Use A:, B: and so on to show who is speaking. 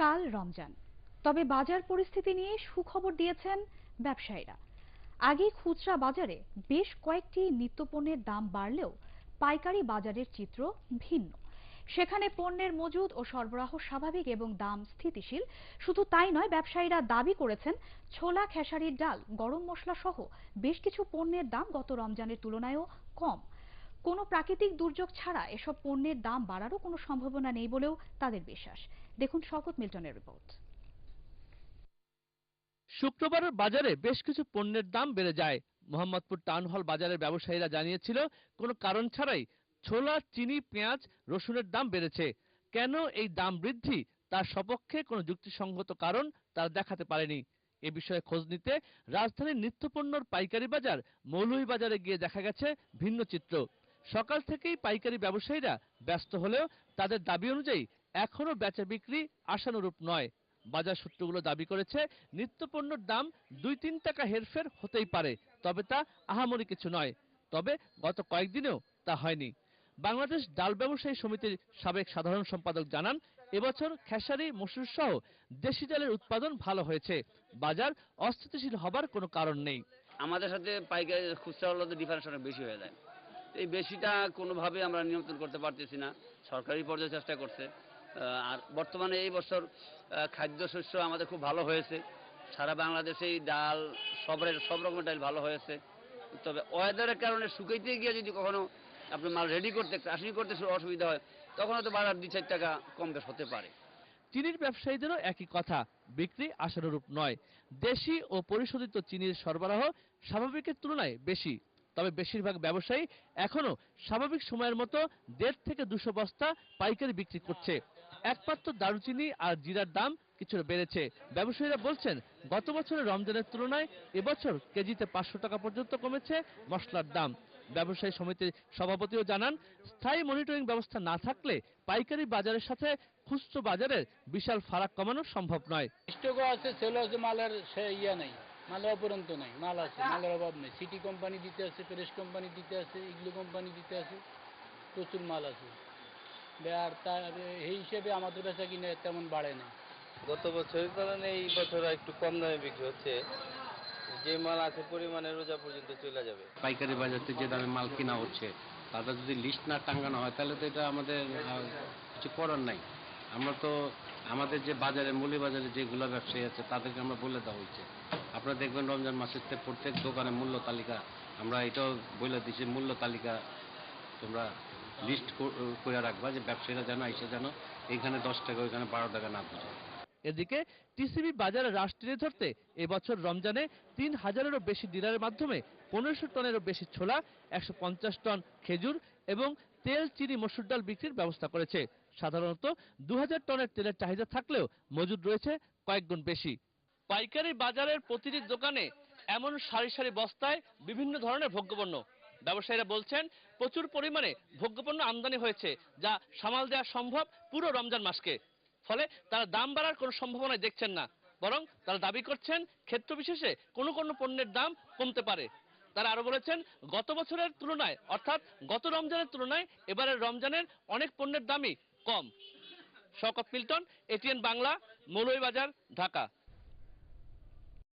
A: কাল রমজান। তবে বাজার পরিস্থিতি নিয়ে সুখবর দিয়েছেন ব্যবসায়ীরা। আগে খুচরা বাজারে বেশ কয়েকটি নিত্যপণ্যের দাম বাড়লেও পাইকারি বাজারের চিত্র ভিন্ন। সেখানে পণ্যের মজুদ ও সরবরাহ স্বাভাবিক এবং দাম স্থিতিশীল। শুধু তাই নয়, ব্যবসায়ীরা দাবি করেছেন, ছোলা, খেসারির ডাল, গরম মশলা সহ বেশ কিছু পণ্যের দাম গত রমজানের তুলনায়ও কম। কোনো প্রাকৃতিক দুর্যোগ ছাড়া এসব পণ্যের দাম বাড়ারও কোনো সম্ভাবনা নেই বলেও তাদের বিশ্বাস। দেখুন শওকত মিল্টনের রিপোর্ট।
B: শুক্রবারের বাজারে বেশ কিছু পণ্যের দাম বেড়ে যায়। মোহাম্মদপুর টাউন হল বাজারের ব্যবসায়ীরা জানিয়েছিল, কোনো কারণ ছাড়াই ছোলা, চিনি, পেঁয়াজ, রসুনের দাম বেড়েছে। কেন এই দাম বৃদ্ধি? তার সপক্ষে কোনো যুক্তিসঙ্গত কারণ তারা দেখাতে পারেনি। এ বিষয়ে খোঁজ নিতে রাজধানীর নিত্যপণ্যর পাইকারি বাজার মৌলভীবাজারে গিয়ে দেখা গেছে ভিন্ন চিত্র। সকাল থেকেই পাইকারি ব্যবসায়ীরা ব্যস্ত হলেও তাদের দাবি অনুযায়ী এখনও বেচা বিক্রি আশানুরূপ নয়। বাজার সূত্রগুলো দাবি করেছে, নিত্যপণ্যের দাম দুই তিন টাকা হেরফের হতেই পারে, তবে তা আহামরি কিছু নয়। তবে গত কয়েকদিনেও তা হয়নি। বাংলাদেশ ডাল ব্যবসায়ী সমিতির সাবেক সাধারণ সম্পাদক জানান, এবছর খেসারি, মসুর সহ দেশি ডালের উৎপাদন ভালো হয়েছে। বাজার অস্থিতিশীল হবার কোনো কারণ নেই।
C: আমাদের সাথে পাইকারি খুচরা হলে ডিফারেন্স অনেক বেশি হয়ে যায়। এই বেশিটা কোনোভাবে আমরা নিয়ন্ত্রণ করতে পারতেছি না। সরকারি পর্যায়ে চেষ্টা করছে। আর বর্তমানে এই বছর খাদ্যশস্য আমাদের খুব ভালো হয়েছে। সারা বাংলাদেশেই ডাল সব সব রকমের ডাল ভালো হয়েছে। তবে ওয়েদারের কারণে শুকাইতে গিয়ে যদি কখনো আপনি মাল রেডি করতে চাষনি করতে অসুবিধা হয় তখন হয়তো বাজার দুই চার টাকা কম বেশ হতে পারে।
B: চিনির ব্যবসায়ীদেরও একই কথা, বিক্রি আশানুরূপ নয়। দেশি ও পরিশোধিত চিনির সরবরাহ স্বাভাবিকের তুলনায় বেশি। তবে বেশিরভাগ ব্যবসায়ী এখনও স্বাভাবিক সময়ের মতো দেড় থেকে দুশো বস্তা পাইকারি বিক্রি করছে। একমাত্র দারুচিনি আর জিরার দাম কিছুটা বেড়েছে। ব্যবসায়ীরা বলছেন, গত বছরের রমজানের তুলনায় এবছর কেজিতে পাঁচশো টাকা পর্যন্ত কমেছে মশলার দাম। ব্যবসায়ী সমিতির সভাপতিও জানান, স্থায়ী মনিটরিং ব্যবস্থা না থাকলে পাইকারি বাজারের সাথে খুচরো বাজারের বিশাল ফারাক কমানো সম্ভব নয়।
D: স্টকও আছে আছে, মালের সে ইয়া নেই। মালের অপরন্ত নাই মাল আছে মালের অভাব নেই। সিটি কোম্পানি দিতে আছে প্রেস কোম্পানি দিতে আছে ইগলু কোম্পানি দিতে আছে প্রচুর মাল আছে। আর তার এই হিসেবে আমাদের কাছে কিনে তেমন বাড়ে না।
E: গত বছরের তুলনায় এই বছর একটু কম দামে বিক্রি হচ্ছে। যে মাল আছে পরিমাণে রোজা পর্যন্ত চলে যাবে।
F: পাইকারি বাজারতে যে দামে মাল কেনা হচ্ছে তাদের যদি লিস্ট না টাঙ্গানো হয় তাহলে তো এটা আমাদের কিছু করার নাই। আমরা তো আমাদের যে বাজারে মূল্য বাজারে যেগুলো ব্যবসায়ী আছে, তাদেরকে আমরা বলে দেওয়া হয়েছে। আপনারা দেখবেন রমজান মাসের প্রত্যেক দোকানে মূল্য তালিকা, আমরা এটাও বলে দিচ্ছি মূল্য তালিকা তোমরা লিস্ট করে রাখবা যে ব্যবসায়ীরা যেন এসে যেন এখানে দশ টাকা, ওইখানে বারো টাকা না বুঝে।
B: এদিকে টিসিবি বাজারে হ্রাস টেনে ধরতে এবছর রমজানে তিন হাজারেরও বেশি ডিলারের মাধ্যমে পনেরোশো টনেরও বেশি ছোলা, একশো পঞ্চাশ টন খেজুর এবং তেল, চিনি, মসুর ডাল বিক্রির ব্যবস্থা করেছে। সাধারণত দু হাজার টনের তেলের চাহিদা থাকলেও মজুদ রয়েছে কয়েক গুণ বেশি। পাইকারি বাজারের প্রতিটি দোকানে এমন সারি সারি বস্তায় বিভিন্ন ধরনের ভোগ্যপণ্য। ব্যবসায়ীরা বলছেন, প্রচুর পরিমাণে ভোগ্যপণ্য আমদানি হয়েছে, যা সামাল দেওয়া সম্ভব পুরো রমজান মাসকে। ফলে তারা দাম বাড়ার কোনো সম্ভাবনা দেখছেন না, বরং তারা দাবি করছেন, ক্ষেত্র বিশেষে কোনো কোনো পণ্যের দাম কমতে পারে। তারা আরও বলেছেন, গত বছরের তুলনায়, অর্থাৎ গত রমজানের তুলনায়, এবারের রমজানের অনেক পণ্যের দামই কম। শওকত মিল্টন এটিএন বাংলা মৌলভীবাজার ঢাকা।